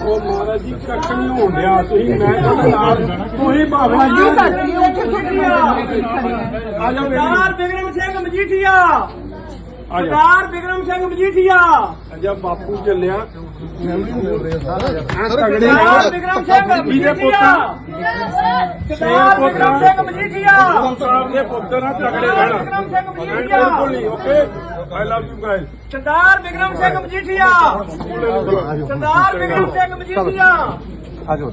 ਉਹ ਮਹਾਰਾਜ ਜੀ ਕੱਖ ਨਹੀਂ ਹੋਣ ਡਿਆ ਤੁਸੀਂ ਮੈਂ ਤੁਹਾਡੇ ਨਾਲ ਤੁਸੀਂ ਭਾਵੇਂ ਆ ਜਾਓ ਸਰਦਾਰ ਬਿਕਰਮ ਸਿੰਘ ਮਜੀਠੀਆ। ਆ ਜਾ। ਸਰਦਾਰ ਬਿਕਰਮ ਸਿੰਘ ਮਜੀਠੀਆ। ਅਜਾ ਬਾਪੂ ਚੱਲਿਆ। ਆ ਤਗੜੇ ਸਰਦਾਰ ਨਾਲ ਬਿਕਰਮ ਸਿੰਘ ਮਜੀਠੀਆ। ਪੁੱਤ ਸਰਦਾਰ ਬਿਕਰਮ ਸਿੰਘ ਮਜੀਠੀਆ। ਸਾਹਿਬ ਦੇ ਪੁੱਤਰ ਆ ਤਗੜੇ ਰਹਿਣਾ ਬਿਕਰਮ ਸਿੰਘ ਮਜੀਠੀਆ। ਬਿਲਕੁਲ ਨਹੀਂ okay? I love you guys Sardar Bikram Singh Majithia. Sardar Bikram Singh Majithia. ਦੇਖੋ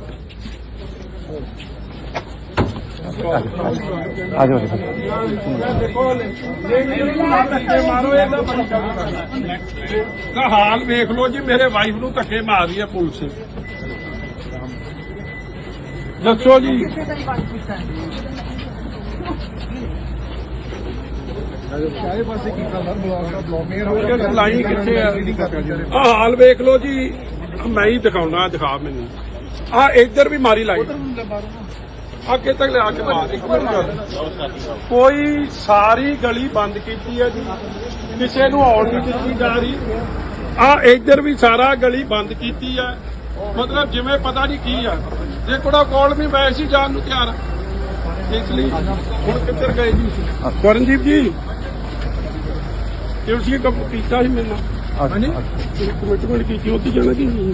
ਇਹ ਮੈਨੂੰ ਧੱਕੇ ਮਾਰੋ ਦਾ ਹਾਲ ਵੇਖ ਲਓ ਜੀ, ਮੇਰੇ ਵਾਈਫ ਨੂੰ ਧੱਕੇ ਮਾਰ ਰਹੀ ਹੈ ਪੁਲਿਸ। ਦੱਸੋ ਜੀ। ਉਹ ਲਾਈ ਕਿੱਥੇ ਆ? ਆ ਹਾਲ ਵੇਖ ਲਓ ਜੀ, ਮੈਂ ਹੀ ਦਿਖਾਉਣਾ, ਦਿਖਾ ਮੈਨੂੰ। ਆ ਇੱਧਰ ਵੀ ਮਾਰੀ ਲਾਈ ਅੱਗੇ ਤੱਕ ਲਿਆ ਕੇ ਮਾਰ। ਕੋਈ ਸਾਰੀ ਗਲੀ ਬੰਦ ਕੀਤੀ ਹੈ ਜੀ। ਕਿਸੇ ਨੂੰ ਆਉਣ ਨਹੀਂ ਦਿੱਤੀ ਜਾ ਰਹੀ। ਆ ਇੱਧਰ ਵੀ ਸਾਰਾ ਗਲੀ ਬੰਦ ਕੀਤੀ ਹੈ। ਮਤਲਬ ਜਿਵੇਂ ਪਤਾ ਨਹੀਂ ਕੀ ਆ। ਜੇ ਕੋੜਾ ਕੋਲ ਵੀ ਮੈਂ ਸੀ ਜਾਣ ਨੂੰ ਤਿਆਰ। ਇਸ ਲਈ ਹੁਣ ਕਿੱਧਰ ਗਏ ਜੀ? ਕਰਨਜੀਤ ਜੀ ਤੁਸੀਂ ਕੰਮ ਕੀਤਾ ਸੀ ਮੇਰੇ ਨਾਲ ਹਾਂਜੀ? ਕਮਿਟਮੈਂਟ ਕੀਤੀ ਉੱਥੇ ਜਾਣਾ ਕਿ ਨਹੀਂ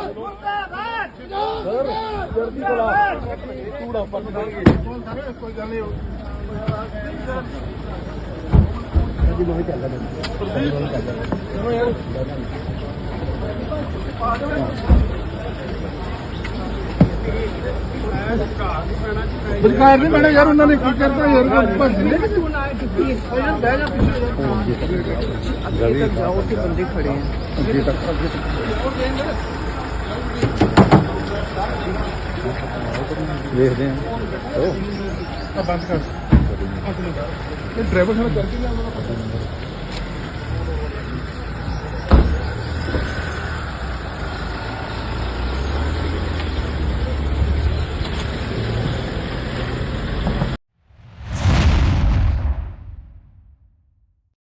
ਮਜੀਠੀਆ ਜਿੰਦਾਬਾਦ ਮੁਰਦਾਬਾਦ ਪੰਜਾਬ ਸਰਕਾਰ ਮੁਰਦਾਬਾਦ ਪੰਜਾਬ ਸਰਕਾਰ ਮੁਰਦਾਬਾਦ ਸਰਕਾਰ ਨਹੀਂ ਮੈਨੇ ਯਾਰ। ਉਹਨਾਂ ਨੇ ਕੀ ਕਰਤਾ ਯਾਰ ਭੱਜ ਨੇ ਦੇਖਦੇ ਹਾਂ ਬੰਦ ਕਰ। ਡਰਾਈਵਰ ਨਾਲ ਕਰਕੇ ਲਿਆ